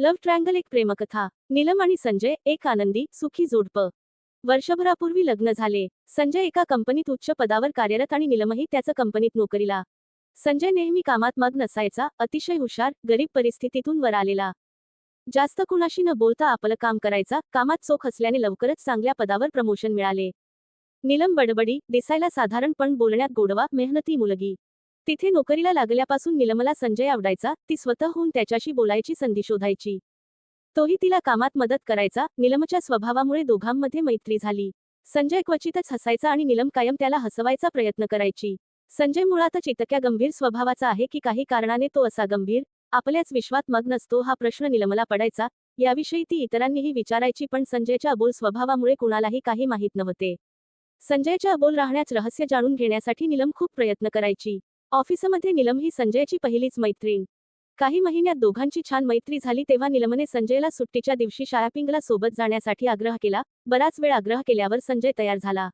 Love triangle एक प्रेमकथा. नीलम आणि संजय एक आनंदी सुखी जोडप. वर्षभरापूर्वी लग्न झाले. संजय एका कंपनीत उच्च पदावर कार्यरत आणि नीलमही त्याचं कंपनीत नोकरीला. संजय नेहमी कामात मग नसायचा अतिशय हुशार गरीब परिस्थितीतून वर आलेला. जास्त कुणाशी न बोलता आपलं काम करायचा कामात चोख असल्याने लवकरच चांगल्या पदावर प्रमोशन मिळाले. नीलम बडबडी दिसायला साधारण पण बोलण्यात गोडवा मेहनती मुलगी. तिथे नोकरीला लागल्यापासून निलमला संजय आवडायचा ती स्वतःहून त्याच्याशी बोलायची संधी शोधायची. तोही तिला कामात मदत करायचा निलमच्या स्वभावामुळे दोघांमध्ये मैत्री झाली. संजय क्वचितच हसायचा आणि निलम कायम त्याला हसवायचा प्रयत्न करायची. संजय मुळातच इतक्या गंभीर स्वभावाचा आहे की काही कारणाने तो असा गंभीर आपल्याच विश्वात मग्न असतो हा प्रश्न निलमला पडायचा याविषयी ती इतरांनीही विचारायची पण संजयच्या अबोल स्वभावामुळे कुणालाही काही माहीत नव्हते. संजयच्या अबोल राहण्याच रहस्य जाणून घेण्यासाठी निलम खूप प्रयत्न करायची. ऑफिसमध्ये निलम ही संजयची पहिलीच मैत्रीण. काही महिन्यात दोघांची छान मैत्री झाली तेव्हा निलमने संजयला सुट्टीच्या दिवशी शायापिंगला सोबत जाण्यासाठी आग्रह केला बराच वेळ आग्रह केल्यावर संजय तयार झाला.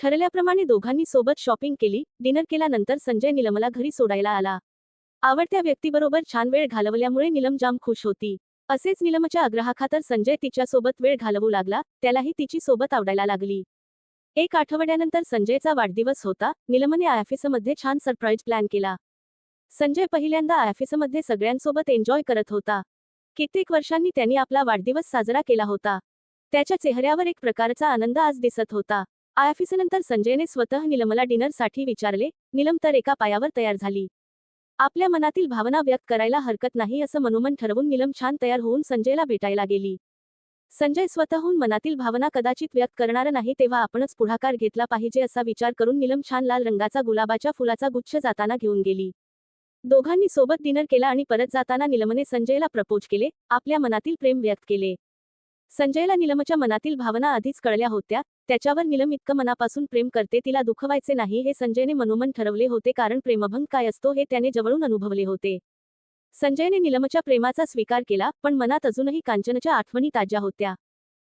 ठरल्याप्रमाणे दोघांनी सोबत शॉपिंग केली डिनर केल्यानंतर संजय निलमला घरी सोडायला आला. आवडत्या व्यक्तीबरोबर छान वेळ घालवल्यामुळे निलम जाम खुश होती. असेच निलमच्या आग्रहाखातर संजय तिच्यासोबत वेळ घालवू लागला त्यालाही तिची सोबत आवडायला लागली. एक आठवड्यानंतर संजयचा वाढदिवस होता. निलमने आयफिसमध्ये छान सरप्राईज प्लॅन केला. संजय पहिल्यांदा आयफिसमध्ये सगळ्यांसोबत एन्जॉय करत होता. कित्येक वर्षांनी त्यांनी आपला वाढदिवस साजरा केला होता. त्याच्या चेहऱ्यावर एक प्रकारचा आनंद आज दिसत होता. आयफिसनंतर संजयने स्वतः निलमला डिनरसाठी विचारले निलम तर एका पायावर तयार झाली. आपल्या मनातील भावना व्यक्त करायला हरकत नाही असं मनोमन ठरवून निलम छान तयार होऊन संजयला भेटायला गेली. संजय स्वतःहून मनातील भावना कदाचित व्यक्त करणार नाही तेव्हा आपणच पुढाकार घेतला पाहिजे असा विचार करून निलम छान लाल रंगाचा गुलाबाच्या फुलाचा गुच्छ जाताना घेऊन गेली. दोघांनी सोबत डिनर केला आणि परत जाताना निलमने संजयला प्रपोज केले आपल्या मनातील प्रेम व्यक्त केले. संजयला निलमच्या मनातील भावना आधीच कळल्या होत्या त्याच्यावर निलम इतकं मनापासून प्रेम करते तिला दुखवायचे नाही हे संजयने मनोमन ठरवले होते कारण प्रेमभंग काय असतो हे त्याने जवळून अनुभवले होते. संजयने निलमच्या प्रेमाचा स्वीकार केला पण मनात अजूनही कांचनच्या आठवणी ताज्या होत्या.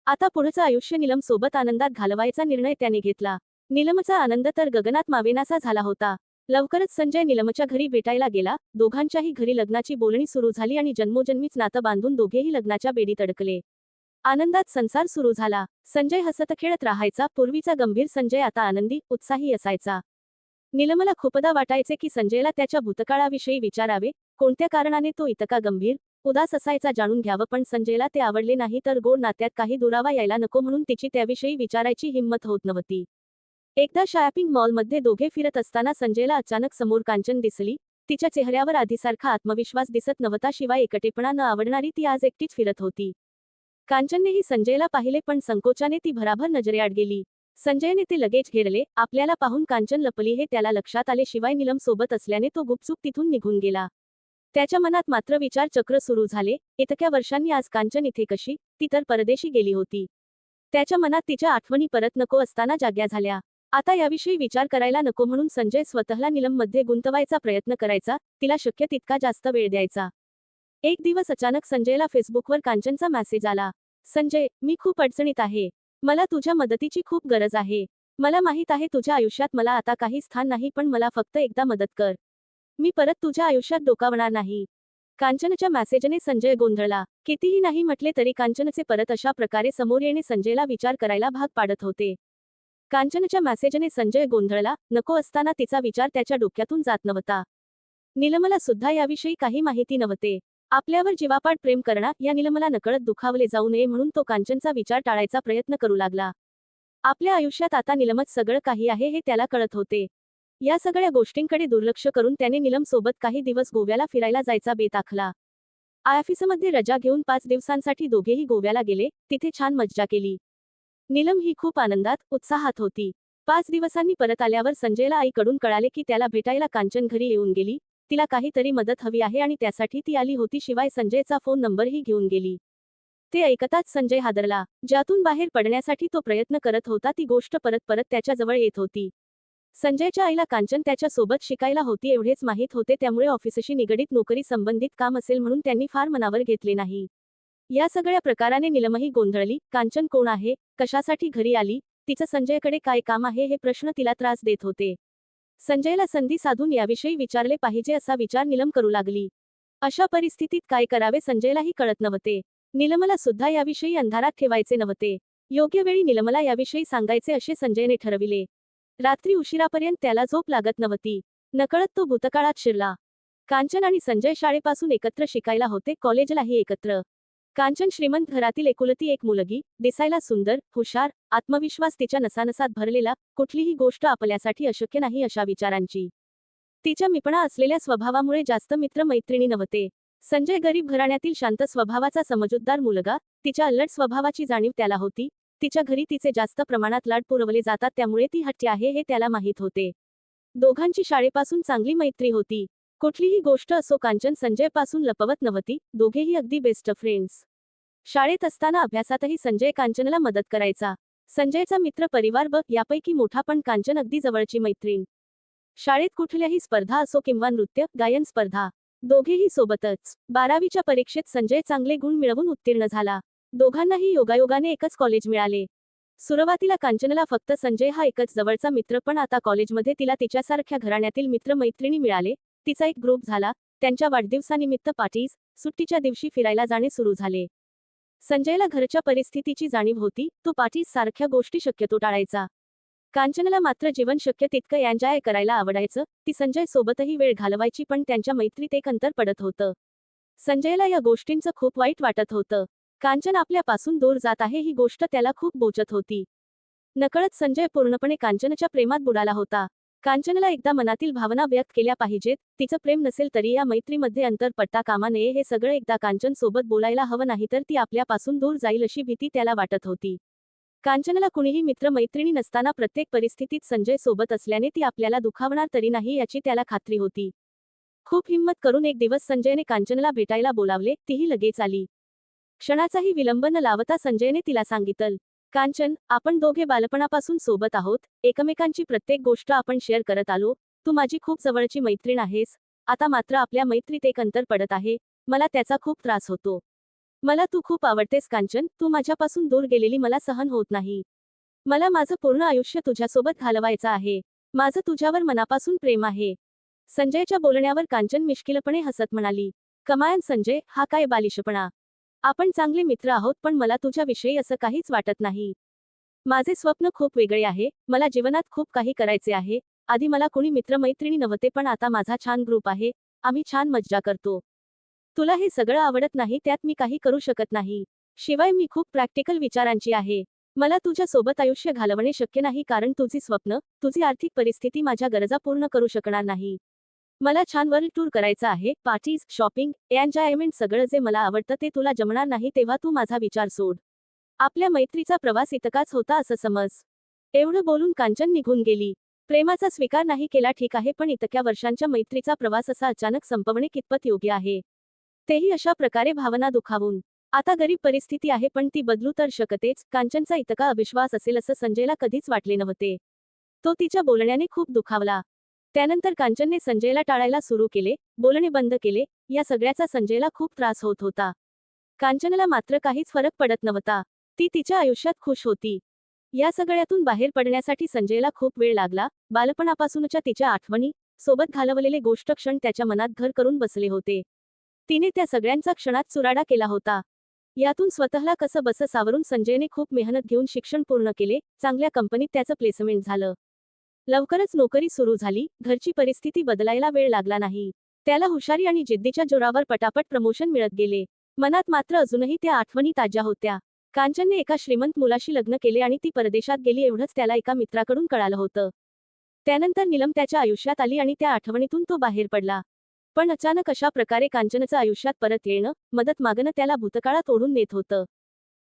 आता पुढचं आयुष्य निलम सोबत आनंदात घालवायचा निर्णय त्याने घेतला. निलमचा आनंद तर गगनात मावेनासा झाला होता. लवकरच संजय निलमच्या घरी भेटायला गेला दोघांच्याही घरी लग्नाची बोलणी सुरू झाली आणि जन्मोजन्मीच नातं बांधून दोघेही लग्नाच्या बेडीत अडकले. आनंदात संसार सुरू झाला. संजय हसत खेळत राहायचा पूर्वीचा गंभीर संजय आता आनंदी उत्साही असायचा. निलमला खूपदा वाटायचे की संजयला त्याच्या भूतकाळाविषयी विचारावे कोणत्या कारणाने तो इतका गंभीर? उदास असायचा जाणून घ्यावं पण संजयला ते आवडले नाही तर गोड नात्यात काही दुरावा यायला नको म्हणून तिची त्याविषयी विचारायची हिंमत होत नव्हती. एकदा शॉपिंग मॉलमध्ये दोघे फिरत असताना संजयला अचानक समोर कांचन दिसली. तिच्या चेहऱ्यावर आधीसारखा आत्मविश्वास दिसत नव्हता शिवाय एकटेपणा न आवडणारी ती आज एकटीच फिरत होती. कांचननेही संजयला पाहिले पण संकोचाने ती भराभर नजरेआड गेली. संजयने ते लगेच घेरले आपल्याला पाहून कांचन लपली हे त्याला लक्षात आले शिवाय निलम सोबत असल्याने तो गुपचूप तिथून निघून गेला. त्याच्या मनात मात्र विचार चक्र सुरू झाले इतक्या वर्षांनी आज कांचन इथे कशी ती तर परदेशी गेली होती. त्याच्या मनात तिच्या आठवणी परत नको असताना जाग्या झाल्या. आता याविषयी विचार करायला नको म्हणून संजय स्वतःला निलममध्ये गुंतवायचा प्रयत्न करायचा तिला शक्य तितका जास्त वेळ द्यायचा. एक दिवस अचानक संजयला फेसबुकवर कांचनचा मेसेज आला. संजय मी खूप अडचणीत आहे. मला तुझ्या मदतीची खूप गरज आहे. मला माहीत आहे तुझ्या आयुष्यात मला आता काही स्थान नाही पण मला फक्त एकदा मदत कर. मी परत तुझ्या आयुष्यात डोकावणार नाही. कांचनच्या मॅसेजने संजय गोंधळला. कितीही नाही म्हटले तरी कांचनचे परत अशा प्रकारे समोर येणे संजयला विचार करायला भाग पाडत होते. कांचनच्या मॅसेजने संजय गोंधळला. नको असताना तिचा विचार त्याच्या डोक्यातून जात नव्हता. निलमला सुद्धा याविषयी काही माहिती नव्हते. आपल्यावर जीवापाड प्रेम करणार या निलमला नकळत दुखावले जाऊ नये म्हणून तो कांचनचा विचार टाळायचा प्रयत्न करू लागला. आपल्या आयुष्यात आता निलमत सगळं काही आहे हे त्याला कळत होते. या सगळ्या गोष्टींकडे दुर्लक्ष करून त्याने निलम सोबत काही दिवस गोव्याला फिरायला जायचा बेत आखला. ऑफिसमध्ये रजा घेऊन पाच दिवसांसाठी दोघेही गोव्याला गेले तिथे छान मज्जा केली. निलम ही खूप आनंदात उत्साहात होती. पाच दिवसांनी परत आल्यावर संजयला आईकडून कळाले की त्याला भेटायला कांचन घरी येऊन गेली. तिला काहीतरी मदत हवी आहे आणि त्यासाठी ती आली होती शिवाय संजयचा फोन नंबरही घेऊन गेली. ते ऐकताच संजय हादरला. ज्यातून बाहेर पडण्यासाठी तो प्रयत्न करत होता ती गोष्ट परत परत त्याच्याजवळ येत होती. संजयच्या आईला कांचन त्याच्या सोबत शिकायला होती एवढेच माहीत होते त्यामुळे ऑफिसशी निगडीत नोकरी संबंधित काम असेल म्हणून त्यांनी फार मनावर घेतले नाही. या सगळ्या प्रकाराने निलमही गोंधळली कांचन कोण आहे कशासाठी घरी आली तिचं संजयकडे काय काम आहे हे प्रश्न तिला त्रास देत होते. संजयला संधी साधून याविषयी विचारले पाहिजे असा विचार निलम करू लागली. अशा परिस्थितीत काय करावे संजयलाही कळत नव्हते. निलमला सुद्धा याविषयी अंधारात ठेवायचे नव्हते. योग्य वेळी निलमला याविषयी सांगायचे असे संजयने ठरविले. रात्री उशिरापर्यंत त्याला झोप लागत नव्हती. नकळत तो भूतकाळात शिरला. कांचन आणि संजय शाळेपासून एकत्र शिकायला होते कॉलेजलाही एकत्र. कांचन श्रीमंत घरातील एकुलती एक मुलगी दिसायला सुंदर हुशार आत्मविश्वास तिच्या नसानसात भरलेला कुठलीही गोष्ट आपल्यासाठी अशक्य नाही अशा विचारांची. तिच्या मिपणा असलेल्या स्वभावामुळे जास्त मित्र मैत्रिणी नव्हते. संजय गरीब घराण्यातील शांत स्वभावाचा समजूतदार मुलगा तिच्या अल्लड स्वभावाची जाणीव त्याला होती तिच्या घरी तिचे जास्त प्रमाणात लाड पुरवले जातात त्यामुळे ती हट्टी आहे हे त्याला माहीत होते. दोघांची शाळेपासून चांगली मैत्री होती. कुठलीही गोष्ट असो कांचन संजयपासून लपवत नव्हती दोघेही अगदी बेस्ट फ्रेंड्स शाळेत असताना अभ्यासातही संजय कांचनला मदत करायचा. संजयचा मित्र परिवार ब यापैकी मोठा पण कांचन अगदी जवळची मैत्रीण. शाळेत कुठल्याही स्पर्धा असो किंवा नृत्य गायन स्पर्धा दोघेही सोबतच. बारावीच्या परीक्षेत संजय चांगले गुण मिळवून उत्तीर्ण झाला. दोघांनाही योगायोगाने एकच कॉलेज मिळाले. सुरुवातीला कांचनला फक्त संजय हा एकच जवळचा मित्र पण आता कॉलेजमध्ये तिला तिच्यासारख्या घराण्यातील मित्र मैत्रिणी मिळाले. तिचा एक ग्रुप झाला. त्यांच्या वाढदिवसानिमित्त पार्टीज सुट्टीच्या दिवशी फिरायला जाणे सुरू झाले. संजयला घरच्या परिस्थितीची जाणीव होती. तो पार्टीज सारख्या गोष्टी शक्यतो टाळायचा. कांचनला मात्र जीवन शक्य तितकं एन्जॉय करायला आवडायचं. ती संजय सोबतही वेळ घालवायची पण त्यांच्या मैत्रीत एक अंतर पडत होतं. संजयला या गोष्टींचं खूप वाईट वाटत होतं. कांचन आपल्यापासून दूर जात आहे ही गोष्ट त्याला खूप बोचत होती. नकळत संजय पूर्णपणे कांचनच्या प्रेमात बुडाला होता. कांचनला एकदा मनातील भावना व्यक्त केल्या पाहिजेत तिचं प्रेम नसेल तरी या मैत्रीमध्ये अंतर पडता कामा नये हे सगळं एकदा कांचन सोबत बोलायला हवं नाही तर ती आपल्यापासून दूर जाईल अशी भीती त्याला वाटत होती. कांचनला कुणीही मित्र मैत्रिणी नसताना प्रत्येक परिस्थितीत संजय सोबत असल्याने ती आपल्याला दुखावणार तरी नाही याची त्याला खात्री होती. खूप हिंमत करून एक दिवस संजयने कांचनला भेटायला बोलावले तीही लगेच आली. क्षणाचाही विलंब न लावता संजयने तिला सांगितलं कांचन आपण दोघे बालपणापासून सोबत आहोत. एकमेकांची प्रत्येक गोष्ट आपण शेअर करत आलो. तू माझी खूप जवळची मैत्रीण आहेस. आता मात्र आपल्या मैत्रीत एक अंतर पडत आहे. मला त्याचा खूप त्रास होतो. मला तू खूप आवडतेस कांचन. तू माझ्यापासून दूर गेलेली मला सहन होत नाही. मला माझं पूर्ण आयुष्य तुझ्यासोबत घालवायचं आहे. माझं तुझ्यावर मनापासून प्रेम आहे. संजयच्या बोलण्यावर कांचन मिश्किलपणे हसत म्हणाली कमायन संजय. हा काय बालिशपणा. आपण चांगले मित्र आहोत पण मला तुझ्याविषयी असं काहीच वाटत नाही. माझे स्वप्न खूप वेगळे आहे मला जीवनात खूप काही करायचे आहे. आधी मला कोणी मित्रमैत्रिणी नव्हते पण आता माझा छान ग्रुप आहे आम्ही छान मज्जा करतो. तुला हे सगळं आवडत नाही त्यात मी काही करू शकत नाही. शिवाय मी खूप प्रॅक्टिकल विचारांची आहे. मला तुझ्या सोबत आयुष्य घालवणे शक्य नाही कारण तुझी स्वप्न तुझी आर्थिक परिस्थिती माझ्या गरजा पूर्ण करू शकणार नाही. मला छान वर्ल्ड टूर करायचा आहे पार्टीज शॉपिंग एन्जॉयमेंट सगळं जे मला आवडतं ते तुला जमणार नाही तेव्हा तू माझा विचार सोड. आपल्या मैत्रीचा प्रवास इतकाच होता असं समज. एवढं बोलून कांचन निघून गेली. प्रेमाचा स्वीकार नाही केला ठीक आहे पण इतक्या वर्षांच्या मैत्रीचा प्रवास असा अचानक संपवणे कितपत योग्य आहे. तेही अशा प्रकारे भावना दुखावून. आता गरीब परिस्थिती आहे पण ती बदलू तर शकतेच कांचनचा इतका अविश्वास असेल असं संजयला कधीच वाटले नव्हते. तो तिच्या बोलण्याने खूप दुखावला. त्यानंतर कांचनने संजयला टाळायला सुरू केले बोलणे बंद केले या सगळ्याचा संजयला खूप त्रास होत होता. कांचनला मात्र काहीच फरक पडत नव्हता. ती तिच्या आयुष्यात खुश होती. या सगळ्यातून बाहेर पडण्यासाठी संजयला खूप वेळ लागला बालपणापासूनच्या तिच्या आठवणी सोबत घालवलेले गोष्ट क्षण त्याच्या मनात घर करून बसले होते. तिने त्या सगळ्यांचा क्षणात चुराडा केला होता. यातून स्वतःला कसं बस सावरून संजयने खूप मेहनत घेऊन शिक्षण पूर्ण केले चांगल्या कंपनीत त्याचं प्लेसमेंट झालं. लवकरच नोकरी सुरू झाली घरची परिस्थिती बदलायला वेळ लागला नाही. त्याला हुशारी आणि जिद्दीच्या जोरावर पटापट प्रमोशन मिळत गेले. मनात मात्र अजूनही त्या आठवणी ताज्या होत्या. कांचनने एका श्रीमंत मुलाशी लग्न केले आणि ती परदेशात गेली एवढंच त्याला एका मित्राकडून कळालं होतं. त्यानंतर निलम त्याच्या आयुष्यात आली आणि त्या आठवणीतून तो बाहेर पडला. पण अचानक अशा प्रकारे कांचनचं आयुष्यात परत येणं मदत मागणं त्याला भूतकाळात ओढून नेत होतं.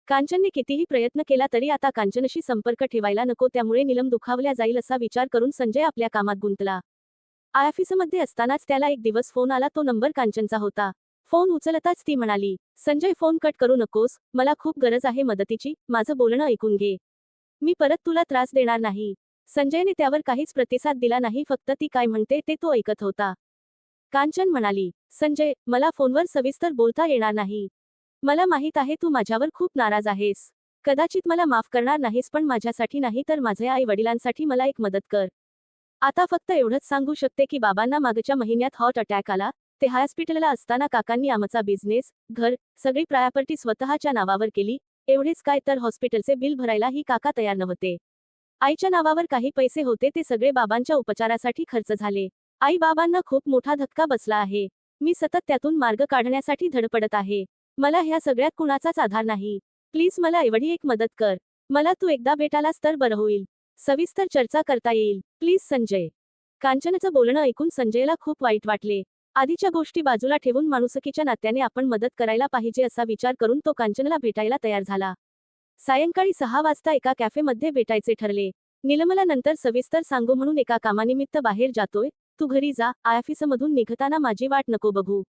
कांचनने कितीही प्रयत्न केला तरी आता कांचनशी संपर्क ठेवायला नको त्यामुळे निलम दुखावल्या जाईल असा विचार करून संजय आपल्या कामात गुंतला. ऑफिसमध्ये असतानाच त्याला एक दिवस फोन आला तो नंबर कांचनचा होता. फोन उचलताच ती म्हणाली संजय फोन कट करू नकोस मला खूप गरज आहे मदतीची माझं बोलणं ऐकून घे. मी परत तुला त्रास देणार नाही. संजयने त्यावर काहीच प्रतिसाद दिला नाही फक्त ती काय म्हणते ते तो ऐकत होता. कांचन म्हणाली संजय मला फोनवर सविस्तर बोलता येणार नाही. मला माहीत आहे तू माझ्यावर खूप नाराज आहेस. कदाचित मला माफ करणार नाहीस पण माझ्यासाठी नाही तर माझ्या आई वडिलांसाठी मला एक मदत कर. आता फक्त एवढंच सांगू शकते की बाबांना मागच्या महिन्यात हॉट अटॅक आला. ते हॉस्पिटलला असताना काकांनी आमचा बिझनेस घर सगळी प्रॉपर्टी स्वतःच्या नावावर केली. एवढेच काय तर हॉस्पिटलचे बिल भरायला ही काका तयार नव्हते. आईच्या नावावर काही पैसे होते ते सगळे बाबांच्या उपचारासाठी खर्च झाले. आई बाबांना खूप मोठा धक्का बसला आहे. मी सतत त्यातून मार्ग काढण्यासाठी धडपडत आहे. मला ह्या सगळ्यात कुणाचाच आधार नाही. प्लीज मला एवढी एक मदत कर. मला तू एकदा भेटालास तर बरं होईल. सविस्तर चर्चा करता येईल. प्लीज संजय. कांचनचं बोलणं ऐकून संजयला खूप वाईट वाटले. आधीच्या गोष्टी बाजूला ठेवून माणुसकीच्या नात्याने आपण मदत करायला पाहिजे असा विचार करून तो कांचनला भेटायला तयार झाला. सायंकाळी सहा वाजता एका कॅफेमध्ये भेटायचे ठरले. निलमला नंतर सविस्तर सांगू म्हणून एका कामानिमित्त बाहेर जातोय. तू घरी जा. आयफिसमधून निघताना माझी वाट नको बघू.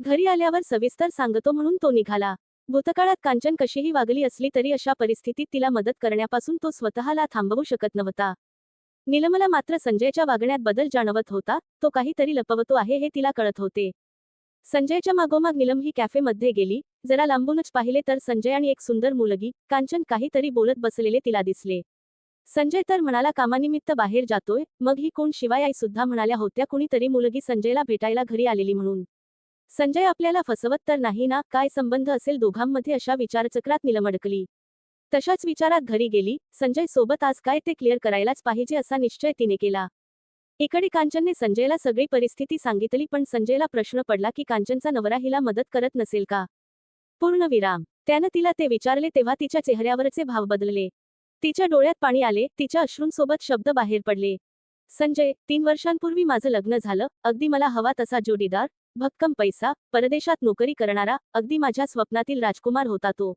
घरी आल्यावर सविस्तर सांगतो म्हणून तो निघाला. भूतकाळात कांचन कशीही वागली असली तरी अशा परिस्थितीत तिला मदत करण्यापासून तो स्वतःला थांबवू शकत नव्हता. निलमला मात्र संजयच्या वागण्यात बदल जाणवत होता तो काहीतरी लपवतो आहे हे तिला कळत होते. संजयच्या मागोमाग निलम ही कॅफेमध्ये गेली जरा लांबूनच पाहिले तर संजय आणि एक सुंदर मुलगी कांचन काहीतरी बोलत बसलेले तिला दिसले. संजय तर म्हणाला कामानिमित्त बाहेर जातोय मग ही कोण शिवाय आई सुद्धा म्हणाल्या होत्या कुणीतरी मुलगी संजयला भेटायला घरी आलेली म्हणून. संजय आपल्याला फसवत तर नाही ना? काय संबंध असेल दोघांमध्ये? अशा विचारचक्रात निलमडकली. तशाच विचारात घरी गेली. संजय सोबत आज काय ते क्लिअर करायलाच पाहिजे असा निश्चय तिने केला. इकडे कांचनने संजयला सगळी परिस्थिती सांगितली पण संजयला प्रश्न पडला की कांचनचा नवरा हिला मदत करत नसेल का? पूर्ण विराम. त्यानं तिला ते विचारले तेव्हा तिच्या चेहऱ्यावरचे भाव बदलले. तिच्या डोळ्यात पाणी आले तिच्या अश्रूंसोबत शब्द बाहेर पडले. संजय तीन वर्षांपूर्वी माझं लग्न झालं. अगदी मला हवा तसा जोडीदार. भक्कम पैसा परदेशात नोकरी करणारा अगदी माझ्या स्वप्नातील राजकुमार होता तो.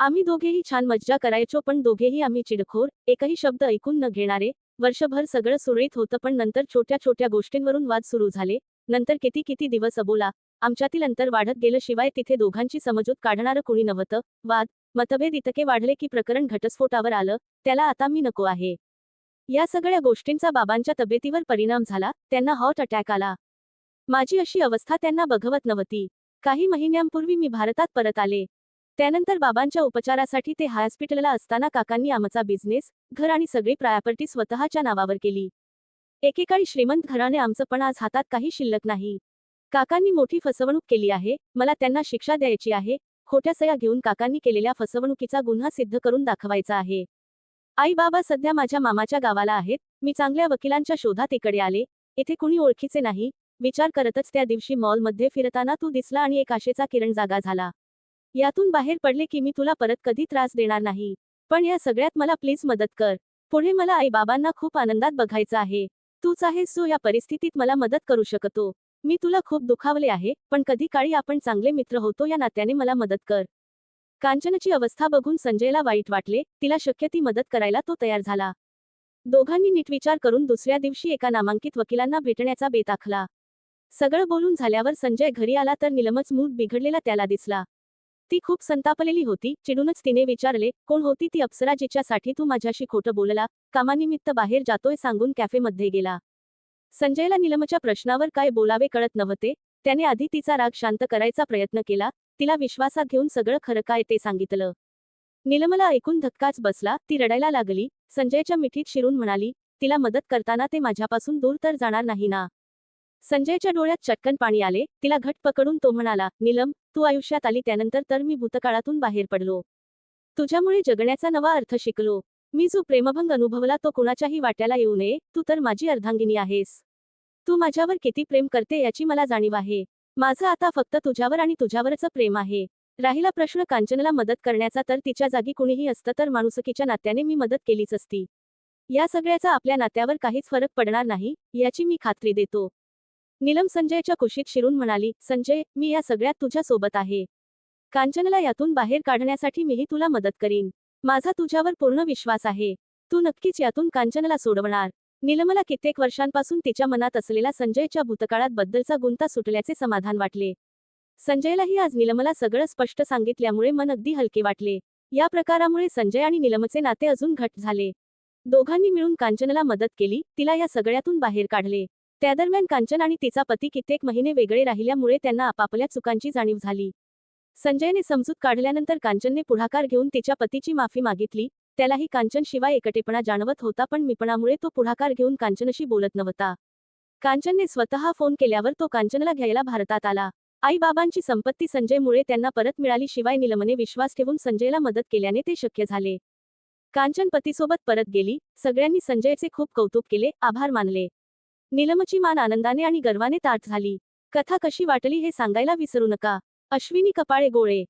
आम्ही दोघेही छान मज्जा करायचो पण दोघेही आम्ही चिडखोर एकही शब्द ऐकून न घेणारे वर्षभर सगळं सुरळीत होतं पण नंतर छोट्या छोट्या गोष्टींवरून वाद सुरू झाले. नंतर किती किती दिवस अबोला आमच्यातील अंतर वाढत गेलं शिवाय तिथे दोघांची समजूत काढणारं कुणी नव्हतं. वाद मतभेद इतके वाढले की प्रकरण घटस्फोटावर आलं त्याला आता मी नको आहे. या सगळ्या गोष्टींचा बाबांच्या तब्येतीवर परिणाम झाला त्यांना हॉट अटॅक आला. माझी अशी अवस्था त्यांना बघवत नव्हती. काही महिन्यांपूर्वी मी भारतात परत आले. त्यानंतर बाबांच्या उपचारासाठी ते हॉस्पिटलला असताना काकांनी आमचा बिझनेस घर आणि सगळी प्रॉपर्टी स्वतःच्या नावावर केली. एकेकाळी श्रीमंत घराने आमचं पण आज हातात काही शिल्लक नाही. काकांनी मोठी फसवणूक केली आहे मला त्यांना शिक्षा द्यायची आहे खोट्या सया घेऊन काकांनी केलेल्या फसवणुकीचा गुन्हा सिद्ध करून दाखवायचा आहे. आई बाबा सध्या माझ्या मामाच्या गावाला आहेत मी चांगल्या वकिलांच्या शोधात इकडे आले इथे कुणी ओळखीचे नाही विचार करतच त्या दिवशी मॉलमध्ये फिरताना तू दिसला आणि एक आशेचा किरण जागा झाला. यातून बाहेर पडले की मी तुला परत कधी त्रास देणार नाही. पण या सगळ्यात मला प्लीज मदत कर. पुढे मला आई बाबांना खूप आनंदात बघायचं आहे. तूच आहेस जो या परिस्थितीत मला मदत करू शकतो. मी तुला खूप दुखावले आहे पण कधी काळी आपण चांगले मित्र होतो या नात्याने मला मदत कर. कांचनची अवस्था बघून संजयला वाईट वाटले तिला शक्य ती मदत करायला तो तयार झाला. दोघांनी नीट विचार करून दुसऱ्या दिवशी एका नामांकित वकिलांना भेटण्याचा बेत आखला. सगळं बोलून झाल्यावर संजय घरी आला तर निलमच मूड बिघडलेला त्याला दिसला. ती खूप संतापलेली होती चिडूनच तिने विचारले कोण होती ती अप्सरा जिच्यासाठी तू माझ्याशी खोटं बोलला कामानिमित्त बाहेर जातोय सांगून कॅफेमध्ये गेला. संजयला निलमच्या प्रश्नावर काय बोलावे कळत नव्हते त्याने आधी तिचा राग शांत करायचा प्रयत्न केला तिला विश्वासात घेऊन सगळं खरं काय ते सांगितलं. निलमला ऐकून धक्काच बसला ती रडायला लागली संजयच्या मिठीत शिरून म्हणाली तिला मदत करताना ते माझ्यापासून दूर तर जाणार नाही ना. संजयच्या डोळ्यात चटकन पाणी आले. तिला घट पकडून तो म्हणाला निलम तू आयुष्यात आली त्यानंतर तर मी भूतकाळातून बाहेर पडलो. तुझ्यामुळे जगण्याचा नवा अर्थ शिकलो. मी जो प्रेमभंग अनुभवला तो कुणाच्याही वाट्याला येऊ नये. तू तर माझी अर्धांगिनी आहेस. तू माझ्यावर किती प्रेम करते याची मला जाणीव आहे. माझं आता फक्त तुझ्यावर आणि तुझ्यावरच प्रेम आहे. राहिला प्रश्न कांचनला मदत करण्याचा तर तिच्या जागी कुणीही असतं तर माणुसकीच्या नात्याने मी मदत केलीच असती. या सगळ्याचा आपल्या नात्यावर काहीच फरक पडणार नाही याची मी खात्री देतो. नीलम संजयच्या कुशीत शिरून म्हणाली संजय मी या सगळ्यात तुझ्या सोबत आहे. कांचनला यातून बाहेर काढण्यासाठी मीही तुला मदत करीन. माझा तुझ्यावर पूर्ण विश्वास आहे. तू नक्कीच यातून कांचनला सोडवणार. निलमला कित्येक वर्षांपासून तिच्या मनात असलेला संजयच्या भूतकाळात बद्दलचा गुंता सुटल्याचे समाधान वाटले. संजयलाही आज निलमला सगळं स्पष्ट सांगितल्यामुळे मन अगदी हलके वाटले. या प्रकारामुळे संजय आणि निलमचे नाते अजून घट झाले. दोघांनी मिळून कांचनला मदत केली तिला या सगळ्यातून बाहेर काढले. त्यादरम्यान कांचन आणि तिचा पती कित्येक महिने वेगळे राहिल्यामुळे त्यांना आपापल्या चुकांची जाणीव झाली. संजयने समजूत काढल्यानंतर कांचनने पुढाकार घेऊन तिच्या पतीची माफी मागितली. त्यालाही कांचन शिवाय एकटेपणा जाणवत होता पण मिपणामुळे तो पुढाकार घेऊन कांचनशी बोलत नव्हता. कांचनने स्वतः फोन केल्यावर तो कांचनला घ्यायला भारतात आला. आईबाबांची संपत्ती संजयमुळे त्यांना परत मिळाली शिवाय निलमने विश्वास ठेवून संजयला मदत केल्याने ते शक्य झाले. कांचन पतीसोबत परत गेली. सगळ्यांनी संजयचे खूप कौतुक केले. आभार मानले. नीलमची मान आनंदाने आणि गर्वाने ताट झाली. कथा कशी वाटली हे सांगायला विसरू नका. अश्विनी कपाळे गोळे.